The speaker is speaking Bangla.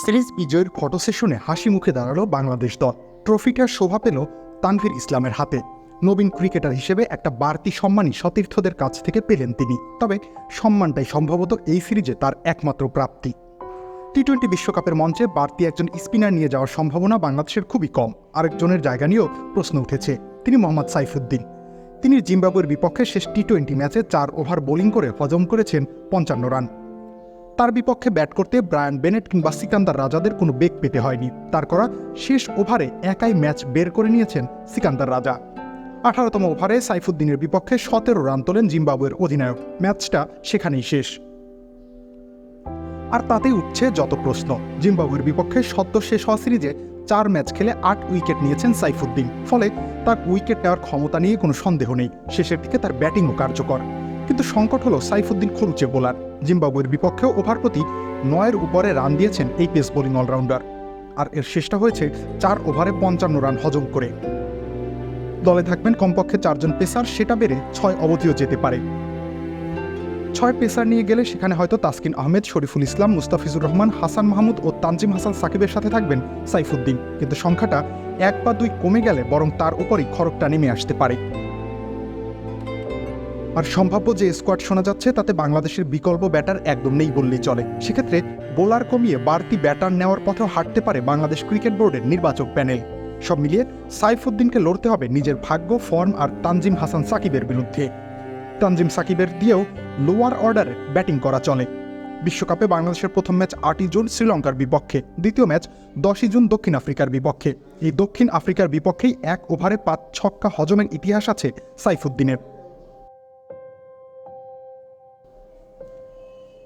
সিরিজ বিজয়ের ফটো সেশনে হাসি মুখে দাঁড়াল বাংলাদেশ দল। ট্রফিটার শোভা পেল তানভীর ইসলামের হাতে। নবীন ক্রিকেটার হিসেবে একটা বাড়তি সম্মানই সতীর্থদের কাছ থেকে পেলেন তিনি। তবে সম্মানটাই সম্ভবত এই সিরিজে তার একমাত্র প্রাপ্তি। টি টোয়েন্টি বিশ্বকাপের মঞ্চে বাড়তি একজন স্পিনার নিয়ে যাওয়ার সম্ভাবনা বাংলাদেশের খুবই কম। আরেকজনের জায়গা নিয়েও প্রশ্ন উঠেছে, তিনি মোহাম্মদ সাইফুদ্দিন। তিনি জিম্বাবুয়ের বিপক্ষে শেষ টি টোয়েন্টি ম্যাচে চার ওভার বোলিং করে হজম করেছেন পঞ্চান্ন রান। তার বিপক্ষে ব্যাট করতে ব্রায়ান বেনেট কিংবা সিকান্দার রাজাদের কোনো বেগ পেতে হয়নি। তার করা শেষ ওভারে একাই ম্যাচ বের করে নিয়েছেন সিকান্দার রাজা। আঠারোতম ওভারে সাইফুদ্দিনের বিপক্ষে সতেরো রান তোলেন জিম্বাবুয়ের অধিনায়ক। ম্যাচটা সেখানেই শেষ। আর তাতে উঠছে যত প্রশ্ন। জিম্বাবুয়ের বিপক্ষে সদ্য শেষ হওয়া সিরিজে চার ম্যাচ খেলে আট উইকেট নিয়েছেন সাইফুদ্দিন। ফলে তার উইকেট নেওয়ার ক্ষমতা নিয়ে কোনো সন্দেহ নেই। শেষের দিকে তার ব্যাটিংও কার্যকর। কিন্তু সংকট হলো সাইফুদ্দিন খরুচে বোলার। জিম্বাবুয়ের বিপক্ষেও ওভার প্রতি নয়ের উপরে রান দিয়েছেন এই পেস বোলিং অলরাউন্ডার। আর এর শেষটা হয়েছে চার ওভারে পঞ্চান্ন রান হজম করে। দলে থাকবেন কমপক্ষে চারজন পেসার, সেটা বেড়ে ছয় অবধিও যেতে পারে। ছয় পেসার নিয়ে গেলে সেখানে হয়তো তাসকিন আহমেদ, শরীফুল ইসলাম, মুস্তাফিজুর রহমান, হাসান মাহমুদ ও তানজিম হাসান সাকিবের সাথে থাকবেন সাইফুদ্দিন। কিন্তু সংখ্যাটা এক বা দুই কমে গেলে বরং তার উপরই খরকটা নেমে আসতে পারে। আর সম্ভাব্য যে স্কোয়াড শোনা যাচ্ছে, তাতে বাংলাদেশের বিকল্প ব্যাটার একদম নেই বললেই চলে। সেক্ষেত্রে বোলার কমিয়ে বাড়তি ব্যাটার নেওয়ার পথেও হাঁটতে পারে বাংলাদেশ ক্রিকেট বোর্ডের নির্বাচক প্যানেল সব মিলিয়ে সাইফুদ্দিনকে লড়তে হবে নিজের ভাগ্য ফর্ম আর তানজিম হাসান সাকিবের বিরুদ্ধে। তানজিম সাকিবের দিয়েও লোয়ার অর্ডারে ব্যাটিং করা চলে। বিশ্বকাপে বাংলাদেশের প্রথম ম্যাচ আটই জুন শ্রীলঙ্কার বিপক্ষে, দ্বিতীয় ম্যাচ দশই জুন দক্ষিণ আফ্রিকার বিপক্ষে। এই দক্ষিণ আফ্রিকার বিপক্ষেই এক ওভারে পাঁচ ছক্কা হজমের ইতিহাস আছে সাইফুদ্দিনের।